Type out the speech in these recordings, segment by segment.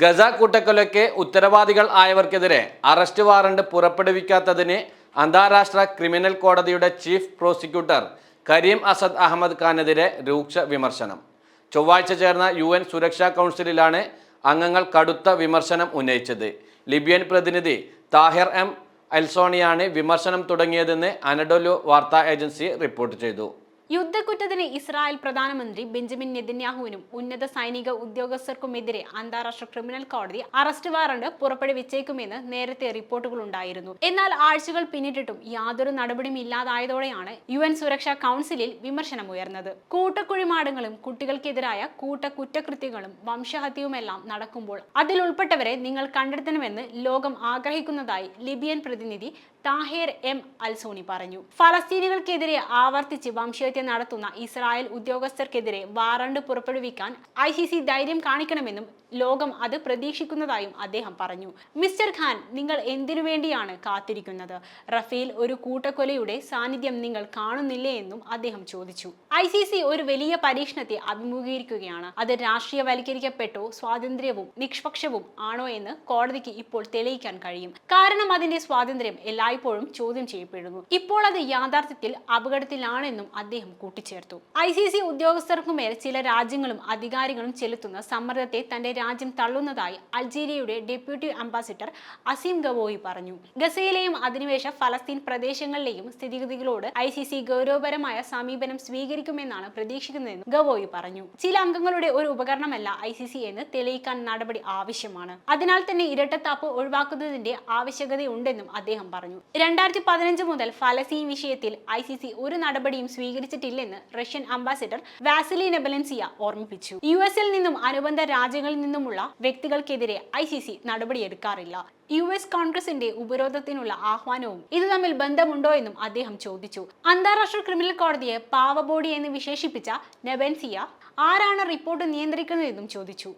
Gaza കൂട്ടക്കൊലയ്ക്ക് ഉത്തരവാദികൾ ആയവർക്കെതിരെ അറസ്റ്റ് വാറണ്ട് പുറപ്പെടുവിക്കാത്തതിന് അന്താരാഷ്ട്ര ക്രിമിനൽ കോടതിയുടെ chief prosecutor Karim Asad Ahmad ഖാനെതിരെ രൂക്ഷ വിമർശനം. ചൊവ്വാഴ്ച ചേർന്ന യു എൻ സുരക്ഷാ കൗൺസിലിലാണ് അംഗങ്ങൾ കടുത്ത വിമർശനം ഉന്നയിച്ചത്. ലിബിയൻ പ്രതിനിധി താഹിർ എം അൽസോണിയാണ് വിമർശനം തുടങ്ങിയതെന്ന് അനഡോലു വാർത്താ ഏജൻസി റിപ്പോർട്ട് ചെയ്തു. യുദ്ധക്കുറ്റത്തിന് ഇസ്രായേൽ പ്രധാനമന്ത്രി ബെഞ്ചമിൻ നെതന്യാഹുവിനും ഉന്നത സൈനിക ഉദ്യോഗസ്ഥർക്കുമെതിരെ അന്താരാഷ്ട്ര ക്രിമിനൽ കോടതി അറസ്റ്റ് വാറണ്ട് പുറപ്പെടുവിച്ചേക്കുമെന്ന് നേരത്തെ റിപ്പോർട്ടുകളുണ്ടായിരുന്നു. എന്നാൽ ആഴ്ചകൾ പിന്നിട്ടിട്ടും യാതൊരു നടപടിയും ഇല്ലാതായതോടെയാണ് യു എൻ സുരക്ഷാ കൗൺസിലിൽ വിമർശനമുയർന്നത്. കൂട്ടക്കുഴിമാടങ്ങളും കുട്ടികൾക്കെതിരായ കൂട്ട കുറ്റകൃത്യങ്ങളും വംശഹത്യയുമെല്ലാം നടക്കുമ്പോൾ അതിലുൾപ്പെട്ടവരെ നിങ്ങൾ കണ്ടെത്തണമെന്ന് ലോകം ആഗ്രഹിക്കുന്നതായി ലിബിയൻ പ്രതിനിധി താഹിർ എം അൽസോണി പറഞ്ഞു. ഫലസ്തീനികൾക്കെതിരെ ആവർത്തിച്ച് വംശഹത്യ നടത്തുന്ന ഇസ്രായേൽ ഉദ്യോഗസ്ഥർക്കെതിരെ വാറണ്ട് പുറപ്പെടുവിക്കാൻ ഐ സി സി ധൈര്യം കാണിക്കണമെന്നും ലോകം അത് പ്രതീക്ഷിക്കുന്നതായും അദ്ദേഹം പറഞ്ഞു. മിസ്റ്റർ ഖാൻ നിങ്ങൾ എന്തിനു വേണ്ടിയാണ് കാത്തിരിക്കുന്നത്? റഫേൽ ഒരു കൂട്ടക്കൊലയുടെ സാന്നിധ്യം നിങ്ങൾ കാണുന്നില്ലേ എന്നും അദ്ദേഹം ചോദിച്ചു. ഐ സി സി ഒരു വലിയ പരീക്ഷണത്തെ അഭിമുഖീകരിക്കുകയാണ്. അത് രാഷ്ട്രീയവൽക്കരിക്കപ്പെട്ടോ സ്വാതന്ത്ര്യവും നിഷ്പക്ഷവും ആണോ എന്ന് കോടതിക്ക് ഇപ്പോൾ തെളിയിക്കാൻ കഴിയും. കാരണം അതിന്റെ സ്വാതന്ത്ര്യം എല്ലായ്പ്പോഴും ചോദ്യം ചെയ്യപ്പെടുന്നു. ഇപ്പോൾ അത് യാഥാർത്ഥ്യത്തിൽ അപകടത്തിലാണെന്നും അദ്ദേഹം കൂട്ടിച്ചേർത്തു. ഐ സി സി ഉദ്യോഗസ്ഥർക്കുമേൽ ചില രാജ്യങ്ങളും അധികാരികളും ചെലുത്തുന്ന സമ്മർദ്ദത്തെ തന്റെ രാജ്യം തള്ളുന്നതായി അൾജീരിയയുടെ ഡെപ്യൂട്ടി അംബാസിഡർ അസീം ഗവോയി പറഞ്ഞു. ഗസയിലെയും അധിനിവേശ ഫലസ്തീൻ പ്രദേശങ്ങളിലെയും സ്ഥിതിഗതികളോട് ഐ സി സി ഗൗരവപരമായ സമീപനം സ്വീകരിക്കുമെന്നാണ് പ്രതീക്ഷിക്കുന്നതെന്ന് ഗവോയി പറഞ്ഞു. ചില അംഗങ്ങളുടെ ഒരു ഉപകരണമല്ല ഐ സി സി എന്ന് തെളിയിക്കാൻ നടപടി ആവശ്യമാണ്. അതിനാൽ തന്നെ ഇരട്ടത്താപ്പ് ഒഴിവാക്കുന്നതിന്റെ ആവശ്യകതയുണ്ടെന്നും അദ്ദേഹം പറഞ്ഞു. രണ്ടായിരത്തി പതിനഞ്ച് മുതൽ ഫലസ്തീൻ വിഷയത്തിൽ ഐ സി സി ഒരു നടപടിയും സ്വീകരിച്ചിട്ടില്ലെന്ന് റഷ്യൻ അംബാസിഡർ വാസിലി നെബലൻസിയ ഓർമ്മിപ്പിച്ചു. യു എസിൽ നിന്നും അനുബന്ധ രാജ്യങ്ങളിൽ നിന്നുമുള്ള വ്യക്തികൾക്കെതിരെ ഐ സി സി നടപടിയെടുക്കാറില്ല. യു എസ് കോൺഗ്രസിന്റെ ഉപരോധത്തിനുള്ള ആഹ്വാനവും ഇത് തമ്മിൽ ബന്ധമുണ്ടോ എന്നും അദ്ദേഹം ചോദിച്ചു. അന്താരാഷ്ട്ര ക്രിമിനൽ കോടതിയെ പാവബോഡി എന്ന് വിശേഷിപ്പിച്ച നെബൻസിയ ആരാണ് റിപ്പോർട്ട് നിയന്ത്രിക്കുന്നതെന്നും ചോദിച്ചു.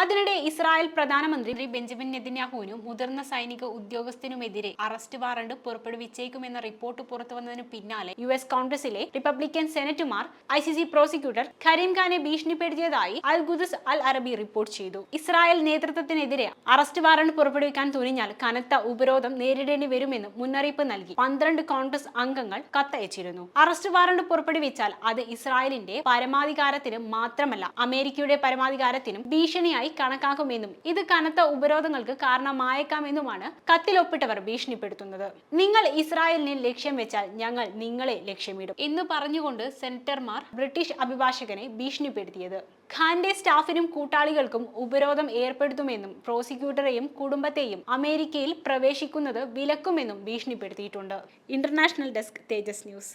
അതിനിടെ ഇസ്രായേൽ പ്രധാനമന്ത്രി ബെഞ്ചമിൻ നെതിന്യാഹുവിനും മുതിർന്ന സൈനിക ഉദ്യോഗസ്ഥനുമെതിരെ അറസ്റ്റ് വാറണ്ട് പുറപ്പെടുവിച്ചേക്കുമെന്ന റിപ്പോർട്ട് പുറത്തുവന്നതിനു പിന്നാലെ യു എസ് കോൺഗ്രസിലെ Republican സെനറ്റുമാർ I C C prosecutor Karim ഖാനെ ഭീഷണിപ്പെടുത്തിയതായി Al Quds Al Arabi report ചെയ്തു. ഇസ്രായേൽ നേതൃത്വത്തിനെതിരെ അറസ്റ്റ് വാറണ്ട് പുറപ്പെടുവിക്കാൻ തുനിഞ്ഞാൽ കനത്ത ഉപരോധം നേരിടേണ്ടി വരുമെന്ന് മുന്നറിയിപ്പ് നൽകി. പന്ത്രണ്ട് കോൺഗ്രസ് അംഗങ്ങൾ കത്തയച്ചിരുന്നു. അറസ്റ്റ് വാറണ്ട് പുറപ്പെടുവിച്ചാൽ അത് ഇസ്രായേലിന്റെ പരമാധികാരത്തിന് മാത്രമല്ല അമേരിക്കയുടെ പരമാധികാരത്തിനും ഭീഷണിയായി കണക്കാക്കുമെന്നും ഇത് കനത്ത ഉപരോധങ്ങൾക്ക് കാരണമായേക്കാമെന്നുമാണ് കത്തിലൊപ്പിട്ടവർ ഭീഷണിപ്പെടുത്തുന്നത്. നിങ്ങൾ ഇസ്രായേലിനെ ലക്ഷ്യം വെച്ചാൽ ഞങ്ങൾ നിങ്ങളെ ലക്ഷ്യമിടും എന്ന് പറഞ്ഞുകൊണ്ട് സെനറ്റർമാർ ബ്രിട്ടീഷ് അഭിഭാഷകനെ ഭീഷണിപ്പെടുത്തിയത്. ഖാന്റെ സ്റ്റാഫിനും കൂട്ടാളികൾക്കും ഉപരോധം ഏർപ്പെടുത്തുമെന്നും പ്രോസിക്യൂട്ടറെയും കുടുംബത്തെയും അമേരിക്കയിൽ പ്രവേശിക്കുന്നത് വിലക്കുമെന്നും ഭീഷണിപ്പെടുത്തിയിട്ടുണ്ട്. International desk Thejas news.